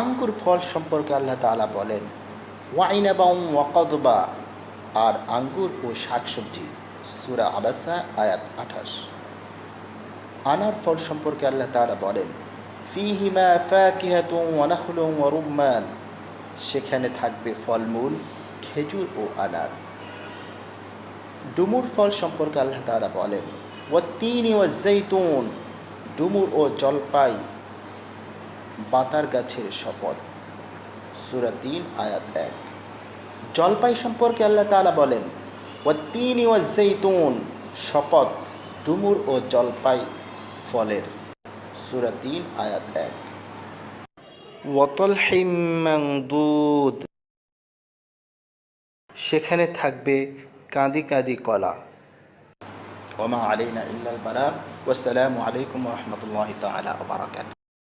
আঙ্গুর ফল সম্পর্কে আল্লাহ তালা বলেন ওয়াইন এবং ওয়াকদবা আর আঙ্গুর ও শাকসবজি, সুরা আবাসা, আয়াত আঠাশ। আনার ফল সম্পর্কে আল্লাহ তাআলা বলেন, ফিহিমা ফাকিহাতু ওয়া নাখলু ওয়া রুম্মান সেখানে থাকবে ফলমূল, খেজুর ও আনার। ডুমুর ফল সম্পর্কে আল্লাহ তাআলা বলেন ও তিন ও জৈতুন ডুমুর ও জলপাই বাতার গাছের শপথ। সুরা তিন, আয়াত এক। জলপাই সম্পর্কে আল্লাহ তাআলা বলেন ও তিন ও জৈতুন শপথ ডুমুর ও জলপাই ফলের। সুরা তিন, আয়াত এক। দুধ সেখানে থাকবে কাঁদি কাঁদি কলা। ওমা আলাইনা ইল্লাল বারা ওয়াসসালামু আলাইকুম রহমতুল্লাহ তালা বারাকাত